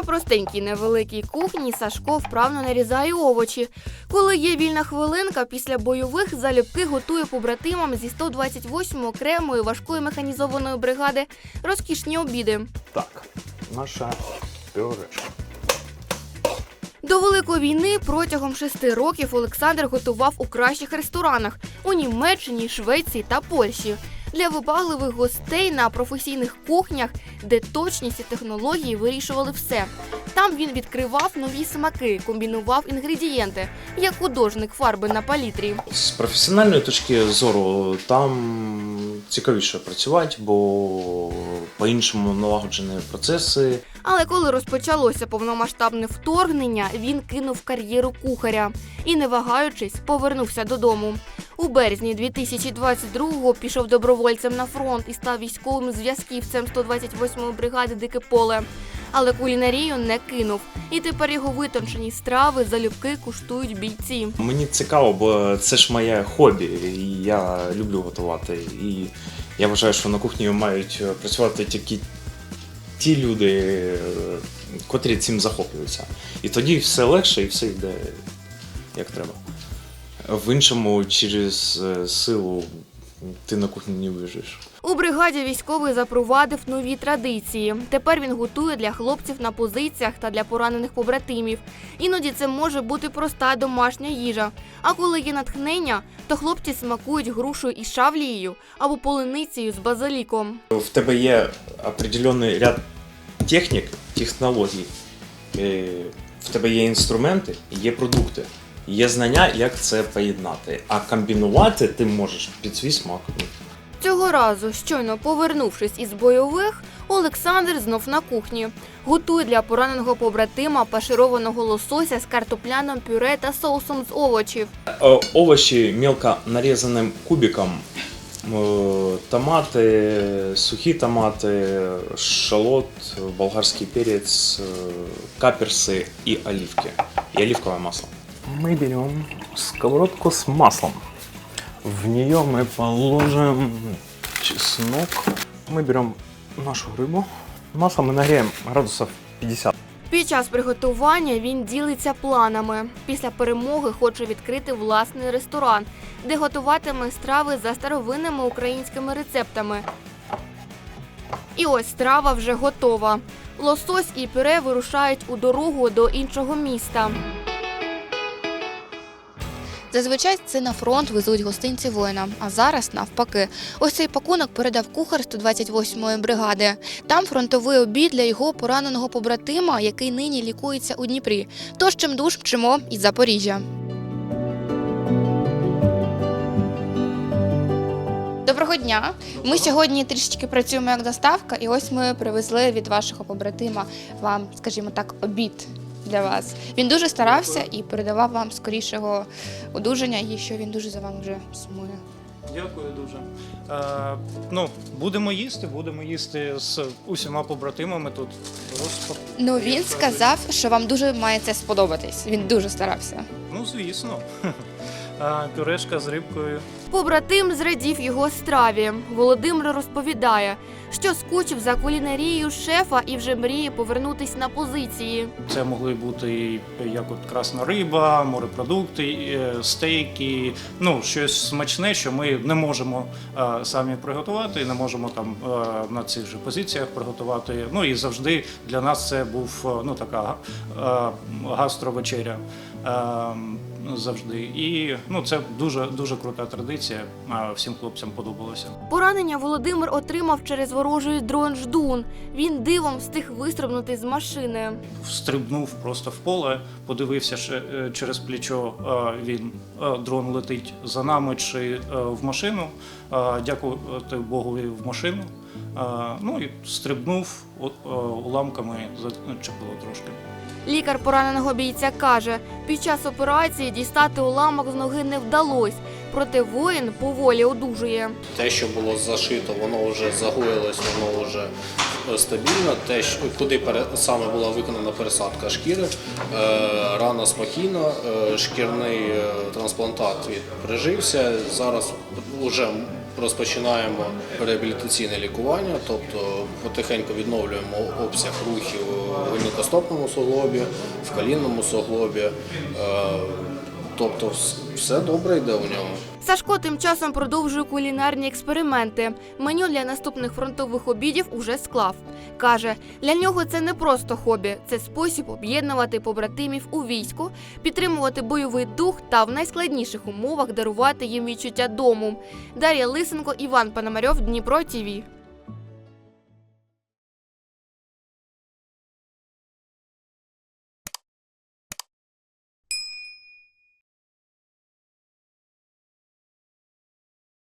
На простенькій невеликій кухні Сашко вправно нарізає овочі. Коли є вільна хвилинка, після бойових залюбки готує побратимам зі 128 окремої важкої механізованої бригади розкішні обіди. Так, наша пюрешка. До Великої війни протягом шести років Олександр готував у кращих ресторанах у Німеччині, Швеції та Польщі. Для вибагливих гостей на професійних кухнях, де точність і технології вирішували все. Там він відкривав нові смаки, комбінував інгредієнти, як художник фарби на палітрі. З професіональної точки зору там цікавіше працювати, бо по-іншому налагоджені процеси. Але коли розпочалося повномасштабне вторгнення, він кинув кар'єру кухаря і, не вагаючись, повернувся додому. У березні 2022-го пішов добровольцем на фронт і став військовим зв'язківцем 128-ї бригади Дике поле. Але кулінарію не кинув, і тепер його витончені страви залюбки куштують бійці. Мені цікаво, бо це ж моє хобі, і я люблю готувати. І я вважаю, що на кухні мають працювати тільки ті люди, котрі цим захоплюються. І тоді все легше і все йде як треба. В іншому, через е, силу ти на кухні не вижиш. У бригаді військовий запровадив нові традиції. Тепер він готує для хлопців на позиціях та для поранених побратимів. Іноді це може бути проста домашня їжа. А коли є натхнення, то хлопці смакують грушою із шавлією або полиницею з базиліком. В тебе є определенний ряд технік, технологій. Е, В тебе є інструменти, є продукти, є знання, як це поєднати. А комбінувати ти можеш під свій смак. Цього разу, щойно повернувшись із бойових, Олександр знов на кухні. Готує для пораненого побратима пашированого лосося з картопляним пюре та соусом з овочів. Е, Овочі мелко нарізаним кубиком. Е, Томати, сухі томати, шалот, болгарський перець, е, каперси і оливки. І оливковое масло Мы берем сковородку с маслом. В нее мы положим чеснок. Мы берем нашу рыбу. Масло мы нагреем градусов 50. Під час приготування він ділиться планами. Після перемоги хоче відкрити власний ресторан, де готуватиме страви за старовинними українськими рецептами. І ось страва вже готова. Лосось і пюре вирушають у дорогу до іншого міста. Зазвичай це на фронт везуть гостинці воїнам, а зараз навпаки. Ось цей пакунок передав кухар 128-ї бригади. Там фронтовий обід для його пораненого побратима, який нині лікується у Дніпрі. Тож чим душ вчимо із Запоріжжя. Доброго дня. Ми сьогодні трішечки працюємо як доставка, і ось ми привезли від вашого побратима вам, скажімо так, обід для вас. Він дуже старався і передавав вам скорішого одужання, і що він дуже за вами вже сумує. Дякую дуже. Е, ну, будемо їсти, будемо їсти з усіма побратимами тут. Розпак... Ну він сказав, що вам дуже має це сподобатись. Він дуже старався. Ну, звісно. Пюрешка з рибкою. Побратим зрадів його страві. Володимир розповідає, що скучив за кулінарією шефа і вже мріє повернутись на позиції. Це могли бути як от красна риба, морепродукти, е, стейки, ну щось смачне, що ми не можемо е, самі приготувати, не можемо там е, на цих же позиціях приготувати. Ну і завжди для нас це був ну така гастровечеря. Завжди, і ну це дуже дуже крута традиція. Всім хлопцям подобалося. Поранення Володимир отримав через ворожий дрон ждун. Він дивом встиг вистрибнути з машини. стрибнув просто в поле, подивився ще е, через плечо. е, Він е, дрон летить за нами чи в машину. Дякувати Богу в машину. Ну і стрибнув уламками зачепило трошки. Лікар пораненого бійця каже, під час операції дістати уламок з ноги не вдалось, проте воїн поволі одужує. Те, що було зашито, воно вже загоїлось, воно вже е, стабільно. Те, що, куди саме була виконана пересадка шкіри, е, рана спокійна, е, шкірний трансплантат прижився. Зараз вже розпочинаємо реабілітаційне лікування, тобто потихеньку відновлюємо обсяг рухів в гольникостопному суглобі, в колінному суглобі. Е, Тобто все добре йде у ньому. Сашко тим часом продовжує кулінарні експерименти. Меню для наступних фронтових обідів уже склав. Каже, для нього це не просто хобі, це спосіб об'єднувати побратимів у війську, підтримувати бойовий дух та в найскладніших умовах дарувати їм відчуття дому. Дар'я Лисенко, Іван Пономарьов, Дніпро ТІВІ.